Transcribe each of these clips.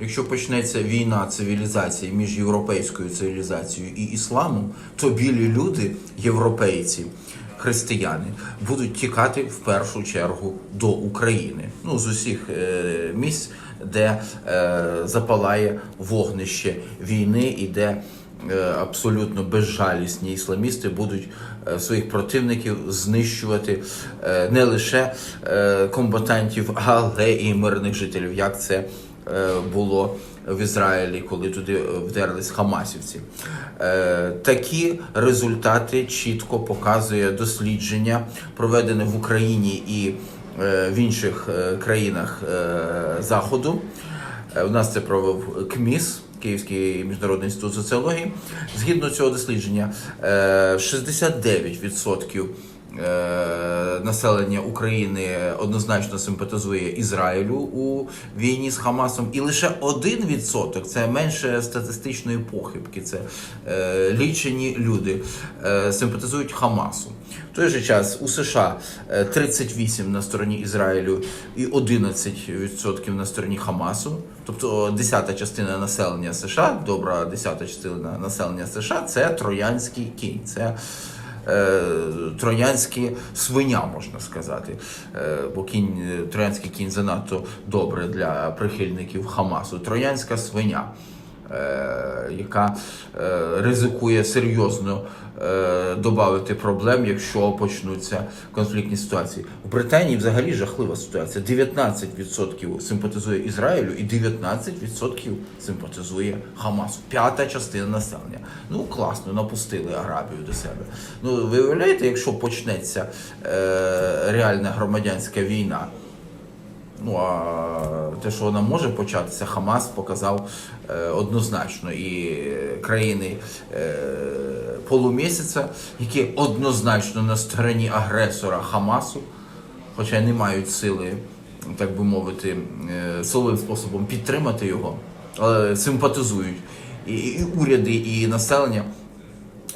Якщо почнеться війна цивілізації між європейською цивілізацією і ісламом, то білі люди, європейці, християни, будуть тікати в першу чергу до України. Ну з усіх е, місць, де е, запалає вогнище війни і де е, абсолютно безжалісні ісламісти будуть е, своїх противників знищувати е, не лише комбатантів, але і мирних жителів, як це було в Ізраїлі, коли туди е, вдерлись хамасівці. Е, Такі результати чітко показує дослідження, проведене в Україні і е, в інших е, країнах е, Заходу. Е, У нас це провів КМІС, Київський міжнародний інститут соціології. Згідно цього дослідження, е, 69% е, населення України однозначно симпатизує Ізраїлю у війні з Хамасом, і лише 1% це менше статистичної похибки. Це е, лічені люди е, симпатизують Хамасу. В той же час у США е, 38 на стороні Ізраїлю і 11% на стороні Хамасу. Тобто десята частина населення США, добра десята частина населення США це троянський кінь. Це е, троянські свиня, можна сказати. Е, бо кінь, е, троянський кінь занадто добре для прихильників Хамасу. Троянська свиня. Е, яка е, ризикує серйозно е, додати проблем, якщо почнуться конфліктні ситуації. У Британії взагалі жахлива ситуація. 19% симпатизує Ізраїлю і 19% симпатизує Хамасу. П'ята частина населення. Ну класно, напустили Арабію до себе. Ну ви уявляєте, якщо почнеться реальна громадянська війна. Ну а те, що вона може початися, Хамас показав е, однозначно і країни е, полумісяця, які однозначно на стороні агресора Хамасу, хоча не мають сили, так би мовити, е, силовим способом підтримати його, але симпатизують і, і уряди, і населення.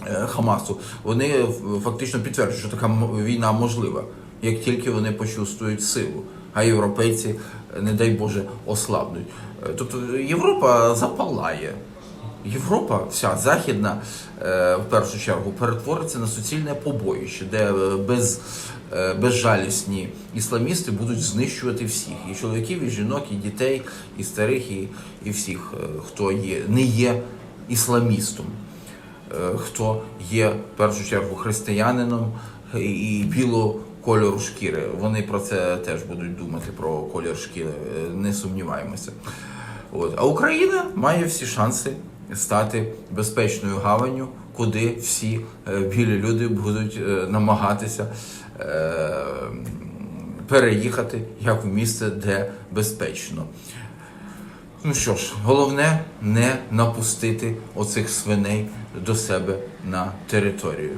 е, Хамасу, вони фактично підтверджують, що така війна можлива, як тільки вони почувствують силу, а європейці, не дай Боже, ослабнуть. Е, Тобто Європа запалає. Європа, вся західна, е, в першу чергу, перетвориться на суцільне побоїще, де е, без, безжалісні ісламісти будуть знищувати всіх: і чоловіків, і жінок, і дітей, і старих, і, і всіх, хто є, не є ісламістом хто є в першу чергу християнином і білого кольору шкіри. Вони про це теж будуть думати про колір шкіри, е, не сумніваємося. От. А Україна має всі шанси стати безпечною гаванню, куди всі е, білі люди будуть е, намагатися переїхати як в місце, де безпечно. Ну що ж, головне не напустити оцих свиней до себе на територію.